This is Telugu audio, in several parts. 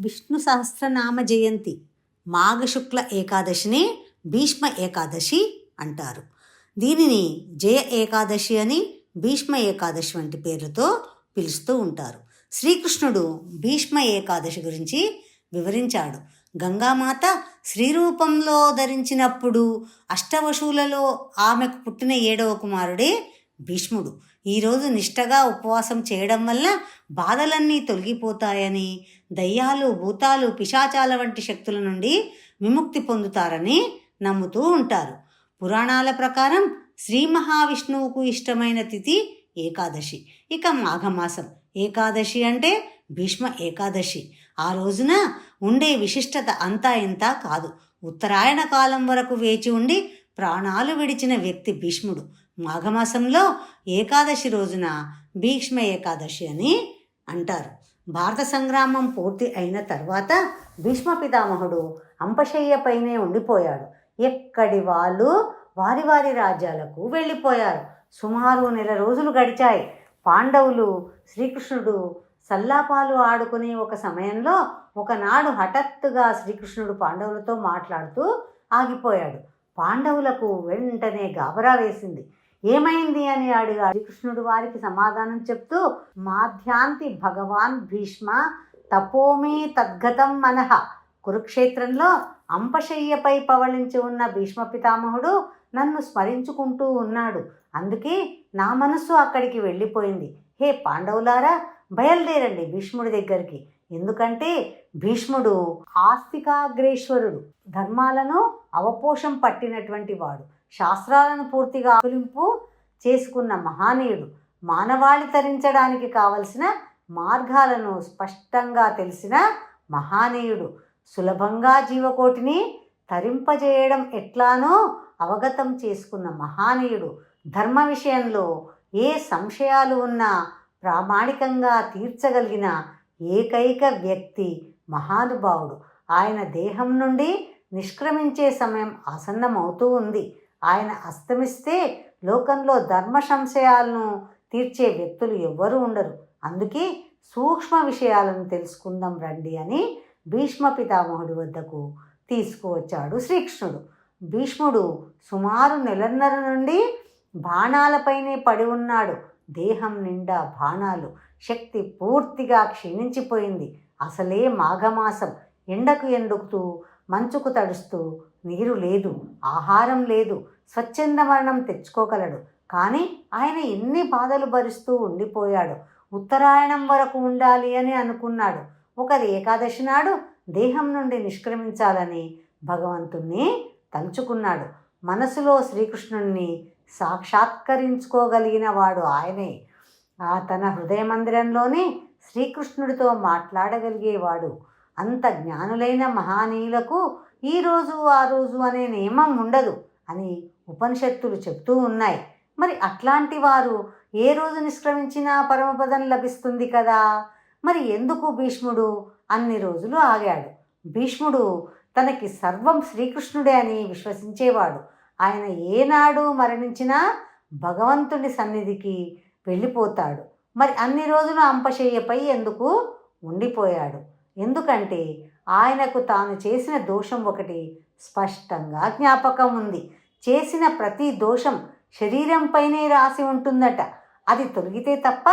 విష్ణు సహస్రనామ జయంతి మాఘశుక్ల ఏకాదశిని భీష్మ ఏకాదశి అంటారు. దీనిని జయ ఏకాదశి అని భీష్మ ఏకాదశి వంటి పేర్లతో పిలుస్తూ ఉంటారు. శ్రీకృష్ణుడు భీష్మ ఏకాదశి గురించి వివరించాడు. గంగామాత శ్రీరూపంలో ధరించినప్పుడు అష్టవశువులలో ఆమెకు పుట్టిన ఏడవ కుమారుడే భీష్ముడు ఈరోజు నిష్టగా ఉపవాసం చేయడం వల్ల బాధలన్నీ తొలగిపోతాయని దయ్యాలు భూతాలు పిశాచాల వంటి శక్తుల నుండి విముక్తి పొందుతారని నమ్ముతూ ఉంటారు. పురాణాల ప్రకారం శ్రీ మహావిష్ణువుకు ఇష్టమైన తిథి ఏకాదశి. ఇక మాఘమాసం. ఏకాదశి అంటే భీష్మ ఏకాదశి. ఆ రోజున ఉండే విశిష్టత అంతా ఇంత కాదు. ఉత్తరాయణ కాలం వరకు వేచి ఉండి ప్రాణాలు విడిచిన వ్యక్తి భీష్ముడు. మాఘమాసంలో ఏకాదశి రోజున భీష్మ ఏకాదశి అని అంటారు. భారత సంగ్రామం పూర్తి అయిన తర్వాత భీష్మ పితామహుడు అంపశయ్యపైనే ఉండిపోయాడు. ఎక్కడి వాళ్ళు? వారి వారి రాజ్యాలకు వెళ్ళిపోయారు. సుమారు నెల రోజులు గడిచాయి. పాండవులు శ్రీకృష్ణుడు సల్లాపాలు ఆడుకునే ఒక సమయంలో ఒకనాడు హఠాత్తుగా శ్రీకృష్ణుడు పాండవులతో మాట్లాడుతూ ఆగిపోయాడు. పాండవులకు వెంటనే గాబరా వేసింది. ఏమైంది అని అడిగా శ్రీకృష్ణుడు వారికి సమాధానం చెప్తూ మాధ్యాంతి భగవాన్ భీష్మ తపోమే తద్గతం మనః. కురుక్షేత్రంలో అంపశయ్యపై పవళించి ఉన్న భీష్మ పితామహుడు నన్ను స్మరించుకుంటూ ఉన్నాడు. అందుకే నా మనస్సు అక్కడికి వెళ్ళిపోయింది. హే పాండవులారా బయలుదేరండి భీష్ముడి దగ్గరికి. ఎందుకంటే భీష్ముడు ఆస్తికాగ్రేశ్వరుడు. ధర్మాలను అవపోషం పట్టినటువంటి వాడు. శాస్త్రాలను పూర్తిగా ఆకులింపు చేసుకున్న మహానీయుడు మానవాళి తరించడానికి కావలసిన మార్గాలను స్పష్టంగా తెలిసిన మహానీయుడు సులభంగా జీవకోటిని తరింపజేయడం ఎట్లానో అవగతం చేసుకున్న మహానీయుడు ధర్మ విషయంలో ఏ సంశయాలు ఉన్నా ప్రామాణికంగా తీర్చగలిగిన ఏకైక వ్యక్తి మహానుభావుడు. ఆయన దేహం నుండి నిష్క్రమించే సమయం ఆసన్నమవుతూ ఉంది. ఆయన అస్తమిస్తే లోకంలో ధర్మ సంశయాలను తీర్చే వ్యక్తులు ఎవ్వరూ ఉండరు. అందుకే సూక్ష్మ విషయాలను తెలుసుకుందాం రండి అని భీష్మ పితామహుడి వద్దకు తీసుకువచ్చాడు శ్రీకృష్ణుడు. భీష్ముడు సుమారు నెలన్నర నుండి బాణాలపైనే పడి ఉన్నాడు. దేహం నిండా బాణాలు శక్తి పూర్తిగా క్షీణించిపోయింది. అసలే మాఘమాసం. ఎండకు ఎండుకుతూ మంచుకు తడుస్తూ నీరు లేదు ఆహారం లేదు స్వచ్ఛంద మరణం తెచ్చుకోగలడు. కానీ ఆయన ఎన్ని బాధలు భరిస్తూ ఉండిపోయాడు. ఉత్తరాయణం వరకు ఉండాలి అని అనుకున్నాడు. ఒక ఏకాదశి నాడు దేహం నుండి నిష్క్రమించాలని భగవంతుణ్ణి తలుచుకున్నాడు. మనసులో శ్రీకృష్ణుణ్ణి సాక్షాత్కరించుకోగలిగిన వాడు ఆయనే. ఆ తన హృదయ మందిరంలోనే శ్రీకృష్ణుడితో మాట్లాడగలిగేవాడు. అంత జ్ఞానులైన మహానీయులకు ఈ రోజు ఆ రోజు అనే నియమం ఉండదు అని ఉపనిషత్తులు చెప్తూ ఉన్నాయి. మరి అట్లాంటి వారు ఏ రోజు నిష్క్రమించినా పరమపదం లభిస్తుంది కదా? మరి ఎందుకు భీష్ముడు అన్ని రోజులు ఆగాడు? భీష్ముడు తనకి సర్వం శ్రీకృష్ణుడే అని విశ్వసించేవాడు. ఆయన ఏనాడు మరణించినా భగవంతుని సన్నిధికి వెళ్ళిపోతాడు. మరి అన్ని రోజులు అంపశయ్యపై ఎందుకు ఉండిపోయాడు? ఎందుకంటే ఆయనకు తాను చేసిన దోషం ఒకటి స్పష్టంగా జ్ఞాపకం ఉంది. చేసిన ప్రతి దోషం శరీరంపైనే రాసి ఉంటుందట. అది తొలగితే తప్ప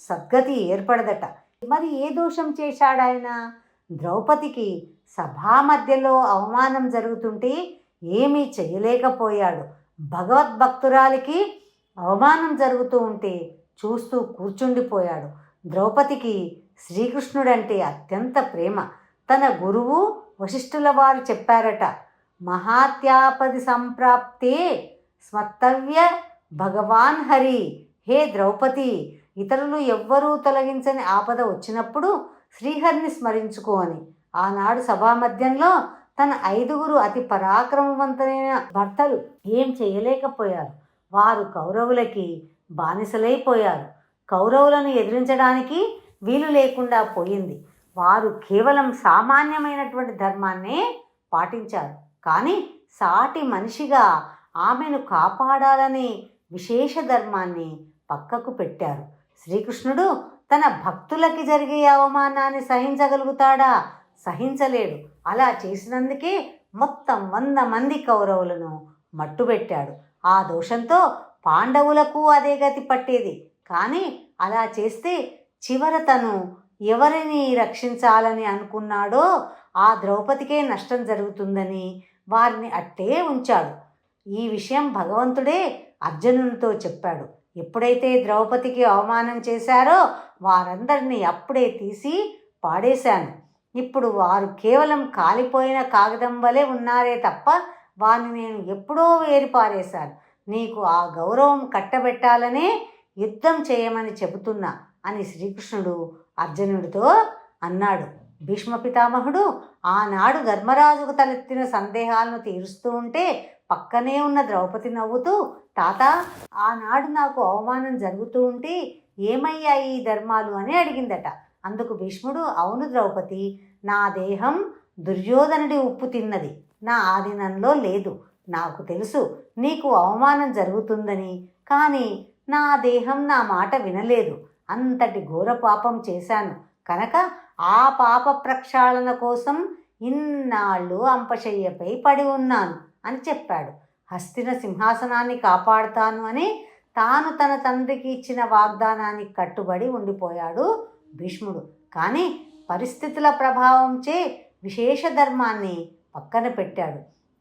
సద్గతి ఏర్పడదట. మరి ఏ దోషం చేశాడాయన? ద్రౌపదికి సభా మధ్యలో అవమానం జరుగుతుంటే ఏమీ చేయలేకపోయాడు. భగవద్భక్తురాలికి అవమానం జరుగుతూ ఉంటే చూస్తూ కూర్చుండిపోయాడు. ద్రౌపదికి శ్రీకృష్ణుడంటే అత్యంత ప్రేమ. తన గురువు వశిష్ఠుల వారు చెప్పారట మహాత్యాపది సంప్రాప్తే స్మత్తవ్య భగవాన్ హరి. హే ద్రౌపది ఇతరులు ఎవ్వరూ తొలగించని ఆపద వచ్చినప్పుడు శ్రీహరిని స్మరించుకో అని. ఆనాడు సభా మధ్యంలో తన ఐదుగురు అతి పరాక్రమవంతులైన భర్తలు ఏం చేయలేకపోయారు. వారు కౌరవులకి బానిసలైపోయారు. కౌరవులను ఎదిరించడానికి వీలు లేకుండా పోయింది. వారు కేవలం సామాన్యమైనటువంటి ధర్మాన్నే పాటించారు. కానీ సాటి మనిషిగా ఆమెను కాపాడాలనే విశేష ధర్మాన్ని పక్కకు పెట్టారు. శ్రీకృష్ణుడు తన భక్తులకి జరిగే అవమానాన్ని సహించగలుగుతాడా? సహించలేడు. అలా చేసినందుకే మొత్తం వంద మంది కౌరవులను మట్టుబెట్టాడు. ఆ దోషంతో పాండవులకు అదే గతి పట్టేది. కానీ అలా చేస్తే చివర తను ఎవరిని రక్షించాలని అనుకున్నాడో ఆ ద్రౌపదికే నష్టం జరుగుతుందని వారిని అట్టే ఉంచాడు. ఈ విషయం భగవంతుడే అర్జునునితో చెప్పాడు. ఎప్పుడైతే ద్రౌపదికి అవమానం చేశారో వారందరినీ అప్పుడే తీసి పాడేశాను. ఇప్పుడు వారు కేవలం కాలిపోయిన కాగితం వలె ఉన్నారే తప్ప వారిని నేను ఎప్పుడో వేరిపారేశాను నీకు ఆ గౌరవం కట్టబెట్టాలనే యుద్ధం చేయమని చెబుతున్నా. అని శ్రీకృష్ణుడు అర్జునుడితో అన్నాడు. భీష్మ పితామహుడు ఆనాడు ధర్మరాజుకు తలెత్తిన సందేహాలను తీరుస్తూ ఉంటే పక్కనే ఉన్న ద్రౌపది నవ్వుతూ తాత ఆనాడు నాకు అవమానం జరుగుతూ ఉంటే ఏమయ్యాయి ఈ ధర్మాలు? అని అడిగిందట. అందుకు భీష్ముడు అవును ద్రౌపది నా దేహం దుర్యోధనుడి ఉప్పు తిన్నది. నా ఆధీనంలో లేదు. నాకు తెలుసు నీకు అవమానం జరుగుతుందని. కానీ నా దేహం నా మాట వినలేదు. అంతటి ఘోర పాపం చేశాను. కనుక ఆ పాప ప్రక్షాళన కోసం ఇన్నాళ్ళు అంపశయ్యపై పడి ఉన్నాను అని చెప్పాడు. హస్తిన సింహాసనాన్ని కాపాడుతాను అని తాను తన తండ్రికి ఇచ్చిన వాగ్దానానికి కట్టుబడి ఉండిపోయాడు భీష్ముడు. కానీ పరిస్థితుల ప్రభావంచే విశేష ధర్మాన్ని పక్కన పెట్టాడు.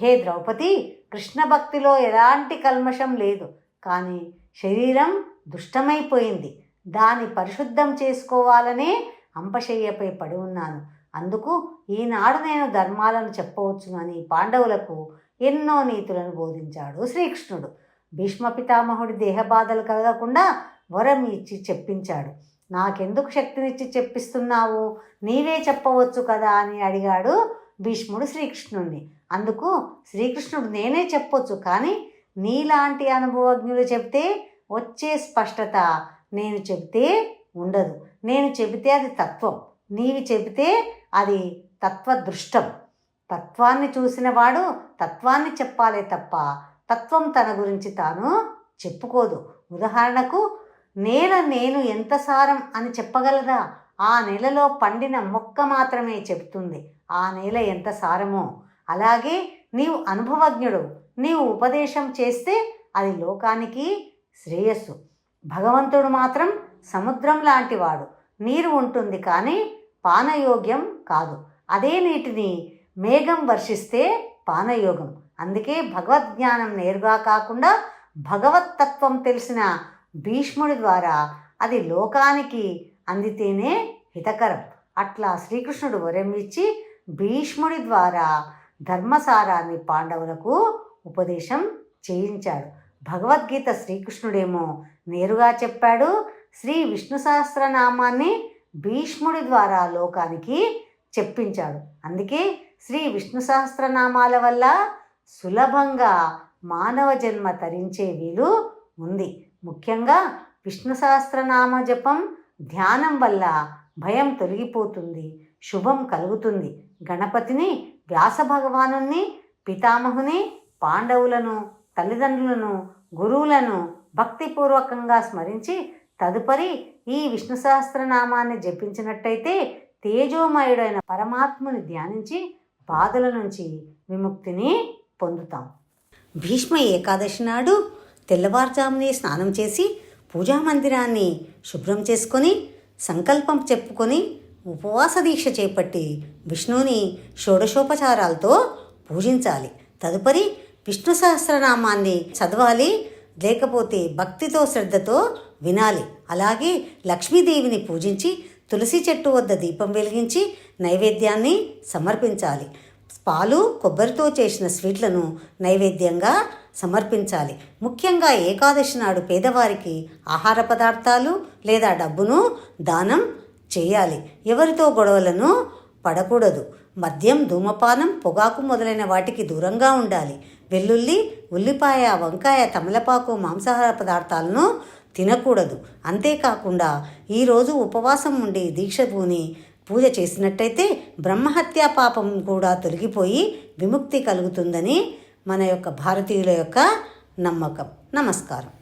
హే ద్రౌపది కృష్ణ భక్తిలో ఎలాంటి కల్మషం లేదు. కానీ శరీరం దుష్టమైపోయింది. దాన్ని పరిశుద్ధం చేసుకోవాలనే అంపశయ్యపై పడి ఉన్నాను. అందుకు ఈనాడు నేను ధర్మాలను చెప్పవచ్చును అని పాండవులకు ఎన్నో నీతులను బోధించాడు శ్రీకృష్ణుడు. భీష్మ పితామహుడి దేహబాధలు కలగకుండా వరం ఇచ్చి చెప్పించాడు. నాకెందుకు శక్తినిచ్చి చెప్పిస్తున్నావు? నీవే చెప్పవచ్చు కదా అని అడిగాడు భీష్ముడు శ్రీకృష్ణుడిని అందుకు శ్రీకృష్ణుడు నేనే చెప్పొచ్చు కానీ నీలాంటి అనుభవజ్ఞులు చెప్తే వచ్చే స్పష్టత నేను చెబితే ఉండదు. నేను చెబితే అది తత్వం. నీవి చెబితే అది తత్వదృష్టం. తత్వాన్ని చూసినవాడు తత్వాన్ని చెప్పాలే తప్ప తత్వం తన గురించి తాను చెప్పుకోదు. ఉదాహరణకు నేల నేను ఎంత సారం అని చెప్పగలదా? ఆ నెలలో పండిన మొక్క మాత్రమే చెబుతుంది. ఆ నేల ఎంత సారమో. అలాగే నీవు అనుభవజ్ఞుడు. నీవు ఉపదేశం చేస్తే అది లోకానికి శ్రేయస్సు. భగవంతుడు మాత్రం సముద్రం లాంటివాడు నీరు ఉంటుంది కానీ పానయోగ్యం కాదు. అదే నీటిని మేఘం వర్షిస్తే పానయోగం. అందుకే భగవద్జ్ఞానం నేరుగా కాకుండా భగవత్తత్వం తెలిసిన భీష్ముడి ద్వారా అది లోకానికి అందితేనే హితకరం. అట్లా శ్రీకృష్ణుడు వరం ఇచ్చి భీష్ముడి ద్వారా ధర్మసారాన్ని పాండవులకు ఉపదేశం చేయించాడు. భగవద్గీత శ్రీకృష్ణుడేమో నేరుగా చెప్పాడు శ్రీ విష్ణు సహస్రనామాన్ని భీష్ముడి ద్వారా లోకానికి చెప్పించాడు. అందుకే శ్రీ విష్ణు సహస్రనామాల వల్ల సులభంగా మానవ జన్మ తరించే వీలు ఉంది. ముఖ్యంగా విష్ణు సహస్రనామ జపం ధ్యానం వల్ల భయం తొలగిపోతుంది శుభం కలుగుతుంది. గణపతిని వ్యాస భగవాను పితామహుని పాండవులను తల్లిదండ్రులను గురువులను భక్తిపూర్వకంగా స్మరించి తదుపరి ఈ విష్ణు సహస్రనామాన్ని జపించినట్టయితే తేజోమయుడైన పరమాత్ముని ధ్యానించి బాధల నుంచి విముక్తిని పొందుతాం. భీష్మ ఏకాదశి నాడు తెల్లవారుజామునే స్నానం చేసి పూజా మందిరాన్ని శుభ్రం చేసుకొని సంకల్పం చెప్పుకొని ఉపవాస దీక్ష చేపట్టి విష్ణువుని షోడశోపచారాలతో పూజించాలి. తదుపరి విష్ణు సహస్రనామాన్ని చదవాలి. లేకపోతే భక్తితో శ్రద్ధతో వినాలి. అలాగే లక్ష్మీదేవిని పూజించి తులసి చెట్టు వద్ద దీపం వెలిగించి నైవేద్యాన్ని సమర్పించాలి. పాలు కొబ్బరితో చేసిన స్వీట్లను నైవేద్యంగా సమర్పించాలి. ముఖ్యంగా ఏకాదశి నాడు పేదవారికి ఆహార పదార్థాలు లేదా డబ్బును దానం చేయాలి. ఎవరితో గొడవలను పడకూడదు. మద్యం ధూమపానం పొగాకు మొదలైన వాటికి దూరంగా ఉండాలి. వెల్లుల్లి ఉల్లిపాయ వంకాయ తమలపాకు మాంసాహార పదార్థాలను తినకూడదు. అంతేకాకుండా ఈరోజు ఉపవాసం ఉండి దీక్ష పూని పూజ చేసినట్టయితే బ్రహ్మహత్యా పాపం కూడా తొలగిపోయి విముక్తి కలుగుతుందని మన యొక్క భారతీయుల యొక్క నమ్మకం. నమస్కారం.